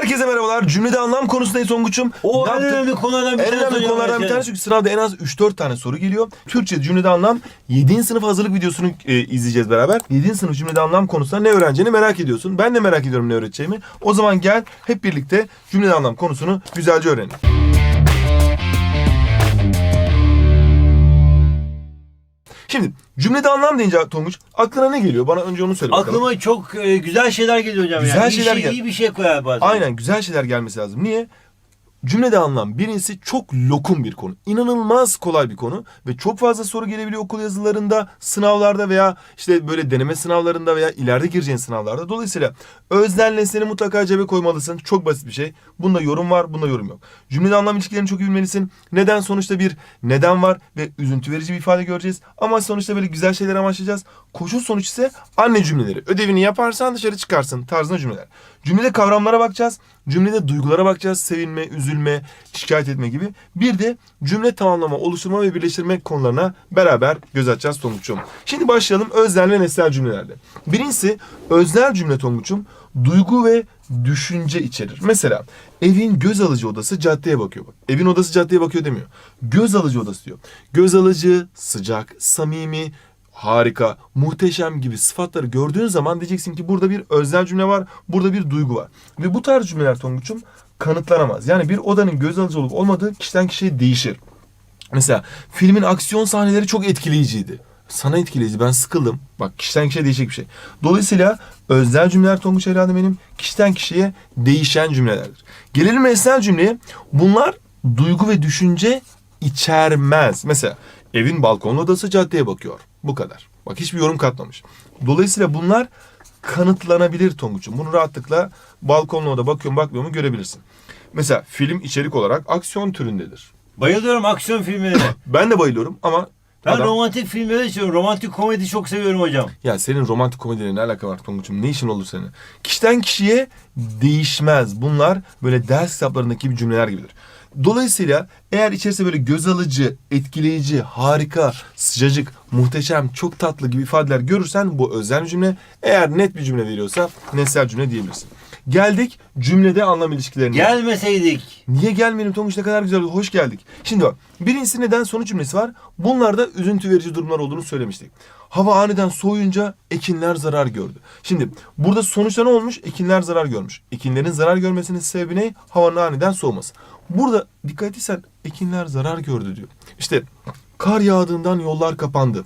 Herkese merhabalar. Cümlede anlam konusundayız Tonguç'um. O Ne en yaptık? önemli konulardan bir En tanesi önemli hocam konulardan bir tanesi çünkü sınavda en az 3-4 tane soru geliyor. Türkçe cümlede anlam 7. sınıf hazırlık videosunu e, izleyeceğiz beraber. 7. sınıf cümlede anlam konusunda ne öğreneceğini merak ediyorsun. Ben de merak ediyorum ne öğreteceğimi. O zaman gel hep birlikte cümlede anlam konusunu güzelce öğrenelim. Şimdi cümlede anlam deyince Tonguç aklına ne geliyor? Bana önce onu söyle bakalım. Aklıma çok e, güzel şeyler geliyor hocam. Güzel yani. İyi şeyler şey, gel- iyi bir şey koyar bazen. Aynen güzel şeyler gelmesi lazım. Niye? Cümlede anlam birincisi çok lokum bir konu. İnanılmaz kolay bir konu ve çok fazla soru gelebiliyor okul yazılarında, sınavlarda veya işte böyle deneme sınavlarında veya ileride gireceğin sınavlarda. Dolayısıyla özden nesneni mutlaka cebe koymalısın. Çok basit bir şey. Bunda yorum var, bunda yorum yok. Cümlede anlam ilişkilerini çok iyi bilmelisin. Neden sonuçta bir neden var ve üzüntü verici bir ifade göreceğiz. Ama sonuçta böyle güzel şeyler amaçlayacağız. Koşul sonuç ise anne cümleleri. Ödevini yaparsan dışarı çıkarsın tarzında cümleler. Cümlede kavramlara bakacağız. Cümlede duygulara bakacağız. Sevinme, üzülme, şikayet etme gibi. Bir de cümle tamamlama, oluşturma ve birleştirme konularına beraber göz atacağız Tonguç'um. Şimdi başlayalım öznel ve nesnel cümlelerde. Birincisi öznel cümle Tonguç'um duygu ve düşünce içerir. Mesela evin göz alıcı odası caddeye bakıyor. Bak, evin odası caddeye bakıyor demiyor. Göz alıcı odası diyor. Göz alıcı, sıcak, samimi, harika, muhteşem gibi sıfatları gördüğün zaman diyeceksin ki burada bir öznel cümle var, burada bir duygu var. Ve bu tarz cümleler Tonguç'um kanıtlanamaz. Yani bir odanın göz alıcı olup olmadığı kişiden kişiye değişir. Mesela filmin aksiyon sahneleri çok etkileyiciydi. Sana etkileyici. Ben sıkıldım. Bak kişiden kişiye değişik bir şey. Dolayısıyla öznel cümleler Tonguç evladım benim kişiden kişiye değişen cümlelerdir. Gelelim esnel cümleye. Bunlar duygu ve düşünce içermez. Mesela evin balkonlu odası caddeye bakıyor. Bu kadar. Bak hiçbir yorum katmamış. Dolayısıyla bunlar kanıtlanabilir Tonguç'um. Bunu rahatlıkla balkonlu oda bakıyor mu bakmıyor mu görebilirsin. Mesela film içerik olarak aksiyon türündedir. Bayılıyorum aksiyon filmlerine. Ben de bayılıyorum ama ben adam- romantik filmleri seviyorum. Romantik komedi çok seviyorum hocam. ya senin romantik komediyle ne alaka var Tonguç'um? Ne işin olur senin? Kişiden kişiye değişmez. Bunlar böyle ders kitaplarındaki gibi cümleler gibidir. Dolayısıyla eğer içerisinde böyle göz alıcı, etkileyici, harika, sıcacık, muhteşem, çok tatlı gibi ifadeler görürsen bu özel cümle. Eğer net bir cümle veriyorsa nesnel cümle diyebilirsin. Geldik cümlede anlam ilişkilerine. Gelmeseydik. Niye gelmeyelim Tonguç ne kadar güzel hoş geldik. Şimdi bak birincisi neden sonuç cümlesi var. Bunlarda üzüntü verici durumlar olduğunu söylemiştik. Hava aniden soğuyunca ekinler zarar gördü. Şimdi burada sonuçta ne olmuş? Ekinler zarar görmüş. Ekinlerin zarar görmesinin sebebi ne? Havanın aniden soğuması. Burada dikkat etsen ekinler zarar gördü diyor. İşte kar yağdığından yollar kapandı.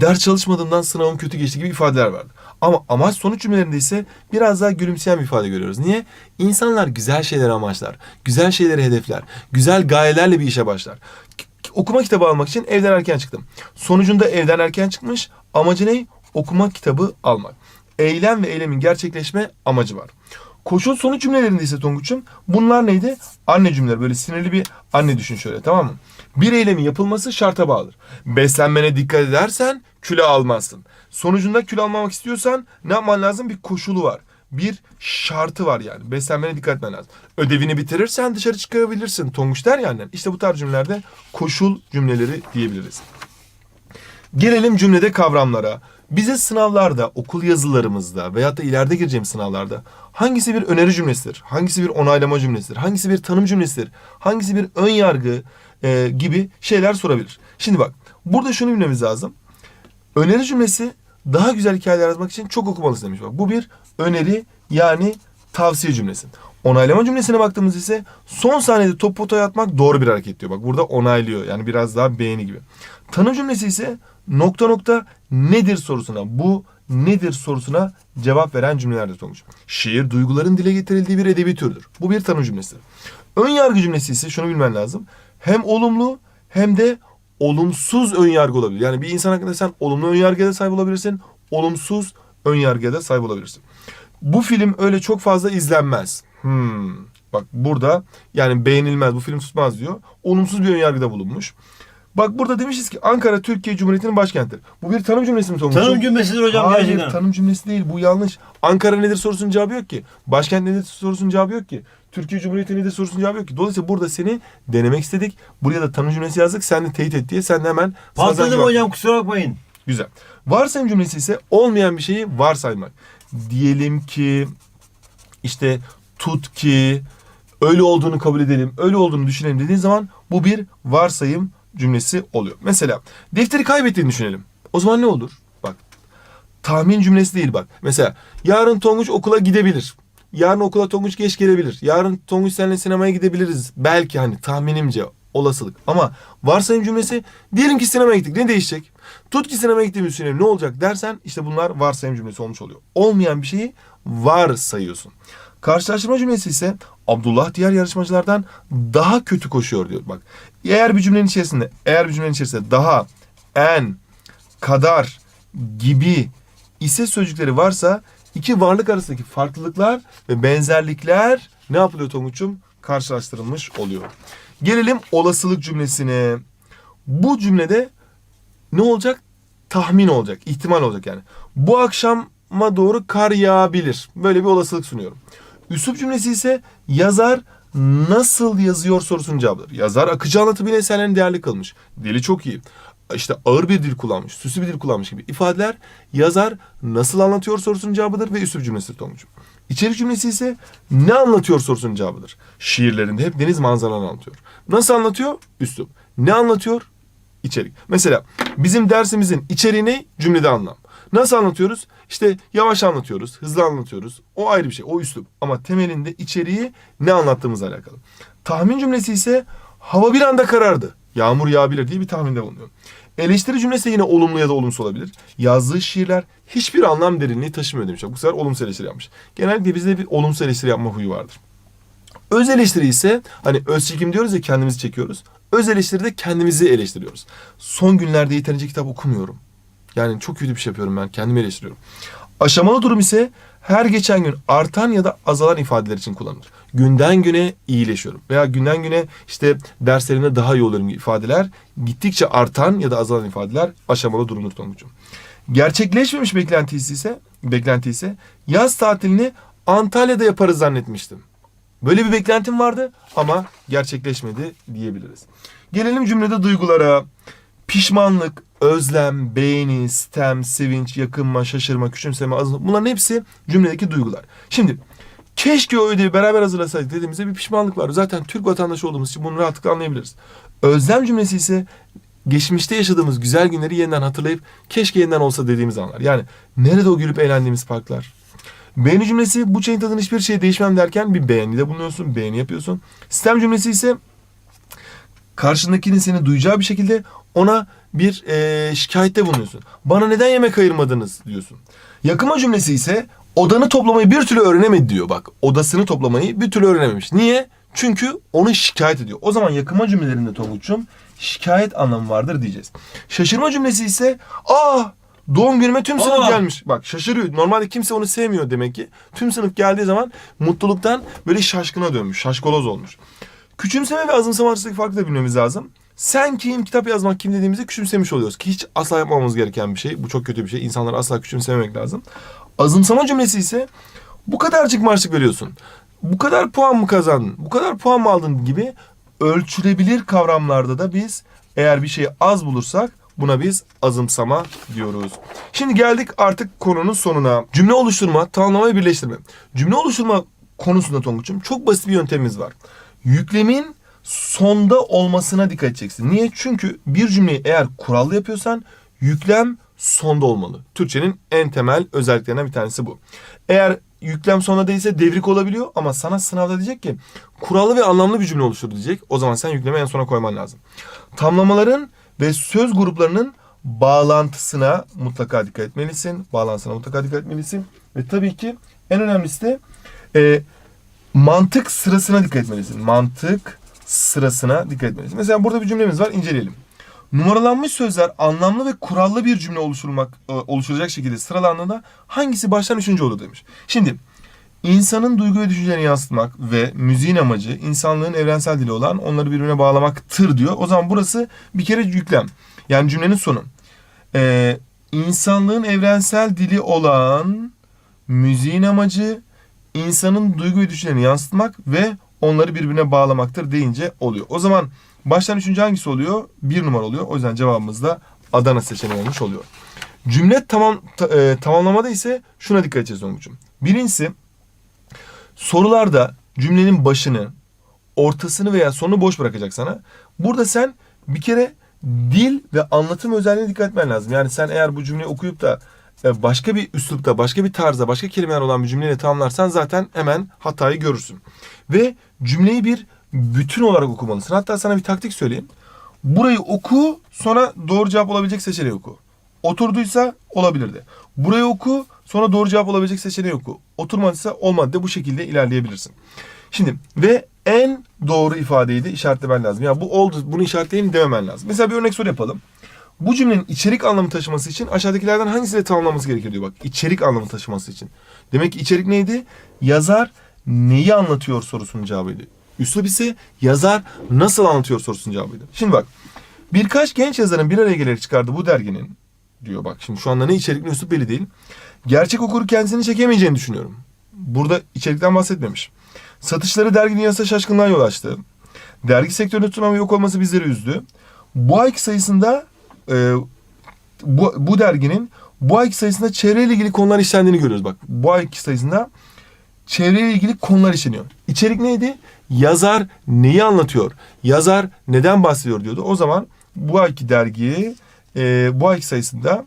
Ders çalışmadığımdan sınavım kötü geçti gibi ifadeler vardı. Ama amaç sonuç cümlelerinde ise biraz daha gülümseyen bir ifade görüyoruz. Niye? İnsanlar güzel şeyleri amaçlar, güzel şeyleri hedefler, güzel gayelerle bir işe başlar. Okuma kitabı almak için evden erken çıktım. Sonucunda evden erken çıkmış. Amacı ne? Okuma kitabı almak. Eylem ve eylemin gerçekleşme amacı var. Koşul sonuç cümlelerinde ise Tonguç'um bunlar neydi? Anne cümleleri. Böyle sinirli bir anne düşün şöyle tamam mı? Bir eylemin yapılması şarta bağlıdır. Beslenmene dikkat edersen kilo almazsın. Sonucunda kilo almamak istiyorsan ne yapman lazım? Bir koşulu var. Bir şartı var yani. Beslenmene dikkat etmen lazım. Ödevini bitirirsen dışarı çıkabilirsin. Tonguç der ya annem. İşte bu tarz cümlelerde koşul cümleleri diyebiliriz. Gelelim cümlede kavramlara. Bize sınavlarda, okul yazılarımızda veyahut da ileride gireceğim sınavlarda hangisi bir öneri cümlesidir, hangisi bir onaylama cümlesidir, hangisi bir tanım cümlesidir, hangisi bir ön yargı e, gibi şeyler sorabilir. Şimdi bak, burada şunu bilmemiz lazım. Öneri cümlesi daha güzel hikayeler yazmak için çok okumalısın demiş. Bak bu bir öneri yani tavsiye cümlesi. Onaylama cümlesine baktığımız ise son saniyede top potaya atmak doğru bir hareket diyor. Bak burada onaylıyor yani biraz daha beğeni gibi. Tanım cümlesi ise nokta nokta nedir sorusuna bu nedir sorusuna cevap veren cümlelerdir sonuç. Şiir duyguların dile getirildiği bir edebi türdür. Bu bir tanım cümlesidir. Ön yargı cümlesi ise şunu bilmen lazım. Hem olumlu hem de olumsuz ön yargı olabilir. Yani bir insan hakkında sen olumlu ön yargıya da sahip olabilirsin. Olumsuz ön yargıya da sahip olabilirsin. Bu film öyle çok fazla izlenmez. Hmm. Bak burada yani beğenilmez bu film tutmaz diyor. Olumsuz bir ön yargıda bulunmuş. Bak burada demişiz ki Ankara Türkiye Cumhuriyeti'nin başkentidir. Bu bir tanım cümlesi mi Tonguç'um? Tanım cümlesidir hocam Hayır gerçekten. tanım cümlesi değil bu yanlış. Ankara nedir sorusunun cevabı yok ki. Başkent nedir sorusunun cevabı yok ki. Türkiye Cumhuriyeti nedir sorusunun cevabı yok ki. Dolayısıyla burada seni denemek istedik. Buraya da tanım cümlesi yazdık. Sen de teyit et diye sen de hemen Patladım hocam kusura bakmayın. Güzel. Varsayım cümlesi ise olmayan bir şeyi varsaymak. Diyelim ki işte tut ki, öyle olduğunu kabul edelim, öyle olduğunu düşünelim dediğin zaman bu bir varsayım cümlesi oluyor. Mesela defteri kaybettiğini düşünelim. O zaman ne olur? Bak tahmin cümlesi değil bak. Mesela yarın Tonguç okula gidebilir. Yarın okula Tonguç geç gelebilir. Yarın Tonguç seninle sinemaya gidebiliriz. Belki hani tahminimce olasılık. Ama varsayım cümlesi diyelim ki sinemaya gittik. Ne değişecek? Tut ki sinemaya gittiğimizi düşünelim. Ne olacak dersen işte bunlar varsayım cümlesi olmuş oluyor. Olmayan bir şeyi var sayıyorsun. Karşılaştırma cümlesi ise Abdullah diğer yarışmacılardan daha kötü koşuyor diyor. Bak eğer bir cümlenin içerisinde eğer bir cümlenin içerisinde daha en kadar gibi ise sözcükleri varsa iki varlık arasındaki farklılıklar ve benzerlikler ne yapılıyor Tonguç'um? Karşılaştırılmış oluyor. Gelelim olasılık cümlesine. Bu cümlede ne olacak? Tahmin olacak, ihtimal olacak yani. Bu akşama doğru kar yağabilir. Böyle bir olasılık sunuyorum. Üslup cümlesi ise yazar nasıl yazıyor sorusunun cevabıdır. Yazar akıcı anlatımıyla eserlerini değerli kılmış. Dili çok iyi. İşte ağır bir dil kullanmış, süslü bir dil kullanmış gibi ifadeler yazar nasıl anlatıyor sorusunun cevabıdır ve üslup cümlesidir Tonguç'um. İçerik cümlesi ise ne anlatıyor sorusunun cevabıdır. Şiirlerinde hep deniz manzaralarını anlatıyor. Nasıl anlatıyor? Üslup. Ne anlatıyor? İçerik. Mesela bizim dersimizin içeriği ne? Cümlede anlam. Nasıl anlatıyoruz? İşte yavaş anlatıyoruz, hızlı anlatıyoruz. O ayrı bir şey, o üslup. Ama temelinde içeriği ne anlattığımızla alakalı. Tahmin cümlesi ise hava bir anda karardı. Yağmur yağabilir diye bir tahminde bulunuyor. Eleştiri cümlesi yine olumlu ya da olumsuz olabilir. Yazdığı şiirler hiçbir anlam derinliği taşımıyor demişler. Bu sefer olumsuz eleştiri yapmış. Genellikle bizde bir olumsuz eleştiri yapma huyu vardır. Öz eleştiri ise hani öz çekim diyoruz ya kendimizi çekiyoruz. Öz eleştiride kendimizi eleştiriyoruz. Son günlerde yeterince kitap okumuyorum. Yani çok kötü bir şey yapıyorum ben. Kendimi eleştiriyorum. Aşamalı durum ise her geçen gün artan ya da azalan ifadeler için kullanılır. Günden güne iyileşiyorum veya günden güne işte derslerimde daha iyi oluyorum ifadeler gittikçe artan ya da azalan ifadeler aşamalı durumdur Tonguç'um. Gerçekleşmemiş beklentisi ise beklenti ise yaz tatilini Antalya'da yaparız zannetmiştim. Böyle bir beklentim vardı ama gerçekleşmedi diyebiliriz. Gelelim cümlede duygulara. Pişmanlık, özlem, beğeni, sitem, sevinç, yakınma, şaşırma, küçümseme, azınlık bunların hepsi cümledeki duygular. Şimdi keşke o ödevi beraber hazırlasaydık dediğimizde bir pişmanlık var. Zaten Türk vatandaşı olduğumuz için bunu rahatlıkla anlayabiliriz. Özlem cümlesi ise geçmişte yaşadığımız güzel günleri yeniden hatırlayıp keşke yeniden olsa dediğimiz anlar. Yani nerede o gülüp eğlendiğimiz parklar, Beğeni cümlesi bu çayın tadını hiçbir şey değişmem derken bir beğenide bulunuyorsun, beğeni yapıyorsun. Sistem cümlesi ise karşındakinin seni duyacağı bir şekilde ona bir e, şikayette bulunuyorsun. Bana neden yemek ayırmadınız diyorsun. Yakıma cümlesi ise odanı toplamayı bir türlü öğrenemedi diyor bak. Odasını toplamayı bir türlü öğrenememiş. Niye? Çünkü onu şikayet ediyor. O zaman yakıma cümlelerinde Tonguç'um şikayet anlamı vardır diyeceğiz. Şaşırma cümlesi ise aa doğum günüme tüm sınıf Aa! gelmiş. Bak şaşırıyor. Normalde kimse onu sevmiyor demek ki. Tüm sınıf geldiği zaman mutluluktan böyle şaşkına dönmüş. Şaşkoloz olmuş. Küçümseme ve azımsama arasındaki farkı da bilmemiz lazım. Sen kim, kitap yazmak kim dediğimizde küçümsemiş oluyoruz. Ki hiç asla yapmamamız gereken bir şey. Bu çok kötü bir şey. İnsanları asla küçümsememek lazım. Azımsama cümlesi ise bu kadarcık marşlık veriyorsun. Bu kadar puan mı kazandın? Bu kadar puan mı aldın gibi ölçülebilir kavramlarda da biz eğer bir şeyi az bulursak buna biz azımsama diyoruz. Şimdi geldik artık konunun sonuna. Cümle oluşturma, tamamlama ve birleştirme. Cümle oluşturma konusunda Tonguç'um çok basit bir yöntemimiz var. Yüklemin sonda olmasına dikkat edeceksin. Niye? Çünkü bir cümleyi eğer kurallı yapıyorsan yüklem sonda olmalı. Türkçenin en temel özelliklerinden bir tanesi bu. Eğer yüklem sonda değilse devrik olabiliyor ama sana sınavda diyecek ki kurallı ve anlamlı bir cümle oluştur diyecek. O zaman sen yüklemi en sona koyman lazım. Tamlamaların ve söz gruplarının bağlantısına mutlaka dikkat etmelisin. Bağlantısına mutlaka dikkat etmelisin. Ve tabii ki en önemlisi de e, mantık sırasına dikkat etmelisin. Mantık sırasına dikkat etmelisin. Mesela burada bir cümlemiz var inceleyelim. Numaralanmış sözler anlamlı ve kurallı bir cümle oluşturmak e, oluşturacak şekilde sıralandığında hangisi baştan üçüncü olur demiş. Şimdi insanın duygu ve düşüncelerini yansıtmak ve müziğin amacı insanlığın evrensel dili olan onları birbirine bağlamaktır diyor. O zaman burası bir kere yüklem. Yani cümlenin sonu. Ee, insanlığın evrensel dili olan müziğin amacı insanın duygu ve düşüncelerini yansıtmak ve onları birbirine bağlamaktır deyince oluyor. O zaman baştan üçüncü hangisi oluyor? Bir numara oluyor. O yüzden cevabımız da Adana seçeneği olmuş oluyor. Cümle tamam ta- e, tamamlamada ise şuna dikkat edeceğiz Tonguç'um. Birincisi sorularda cümlenin başını, ortasını veya sonunu boş bırakacak sana. Burada sen bir kere dil ve anlatım özelliğine dikkat etmen lazım. Yani sen eğer bu cümleyi okuyup da başka bir üslupta, başka bir tarzda, başka kelimeler olan bir cümleyle tamamlarsan zaten hemen hatayı görürsün. Ve cümleyi bir bütün olarak okumalısın. Hatta sana bir taktik söyleyeyim. Burayı oku, sonra doğru cevap olabilecek seçeneği oku. Oturduysa olabilirdi. Burayı oku, sonra doğru cevap olabilecek seçeneği oku. Oturmadıysa olmadı de bu şekilde ilerleyebilirsin. Şimdi ve en doğru ifadeyi de işaretlemen lazım. Yani bu oldu, bunu işaretleyin dememen lazım. Mesela bir örnek soru yapalım. Bu cümlenin içerik anlamı taşıması için aşağıdakilerden hangisiyle tamamlaması gerekir diyor bak. İçerik anlamı taşıması için. Demek ki içerik neydi? Yazar neyi anlatıyor sorusunun cevabıydı. Üslup ise yazar nasıl anlatıyor sorusunun cevabıydı. Şimdi bak. Birkaç genç yazarın bir araya gelerek çıkardığı bu derginin diyor bak. Şimdi şu anda ne içerik ne üslup belli değil. Gerçek okuru kendisini çekemeyeceğini düşünüyorum. Burada içerikten bahsetmemiş. Satışları dergi dünyasında şaşkınlığa yol açtı. Dergi sektöründe tutunan ve yok olması bizleri üzdü. Bu ayki sayısında e, bu, bu derginin bu ayki sayısında çevreyle ilgili konular işlendiğini görüyoruz. Bak bu ayki sayısında çevreyle ilgili konular işleniyor. İçerik neydi? Yazar neyi anlatıyor? Yazar neden bahsediyor diyordu. O zaman bu ayki dergi e, bu ayki sayısında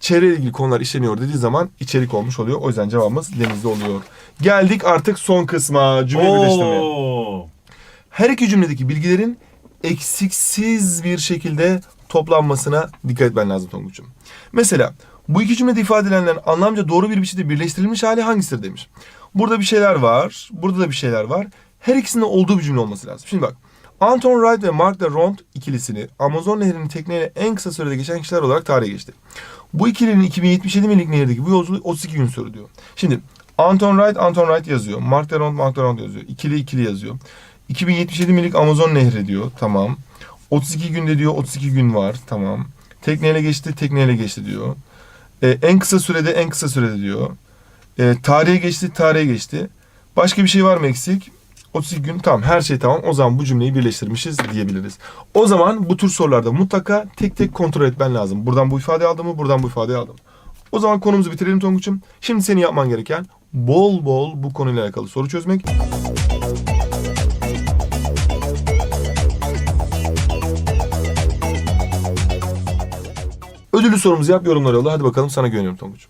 çevreyle ilgili konular işleniyor dediği zaman içerik olmuş oluyor. O yüzden cevabımız denizde oluyor. Geldik artık son kısma cümle birleştirmeye. Oo. Her iki cümledeki bilgilerin eksiksiz bir şekilde toplanmasına dikkat etmen lazım Tonguç'um. Mesela bu iki cümlede ifade edilenlerin anlamca doğru bir biçimde birleştirilmiş hali hangisidir demiş. Burada bir şeyler var, burada da bir şeyler var. Her ikisinde olduğu bir cümle olması lazım. Şimdi bak. Anton Wright ve Mark de Rond ikilisini Amazon Nehri'nin tekneyle en kısa sürede geçen kişiler olarak tarihe geçti. Bu ikilinin 2077 millik nehirdeki bu yolculuk 32 gün sürdü diyor. Şimdi Anton Wright, Anton Wright yazıyor. Mark de Rond, Mark de Rond yazıyor. İkili ikili yazıyor. 2077 millik Amazon Nehri diyor. Tamam. 32 günde diyor 32 gün var. Tamam. Tekneyle geçti, tekneyle geçti diyor. Ee, en kısa sürede, en kısa sürede diyor. Ee, tarihe geçti, tarihe geçti. Başka bir şey var mı eksik? 32 gün tamam her şey tamam. O zaman bu cümleyi birleştirmişiz diyebiliriz. O zaman bu tür sorularda mutlaka tek tek kontrol etmen lazım. Buradan bu ifadeyi aldım mı? Buradan bu ifadeyi aldım. O zaman konumuzu bitirelim Tonguç'um. Şimdi senin yapman gereken bol bol bu konuyla alakalı soru çözmek. Ödüllü sorumuzu yap, yorumlara yolla. Hadi bakalım sana güveniyorum Tonguç.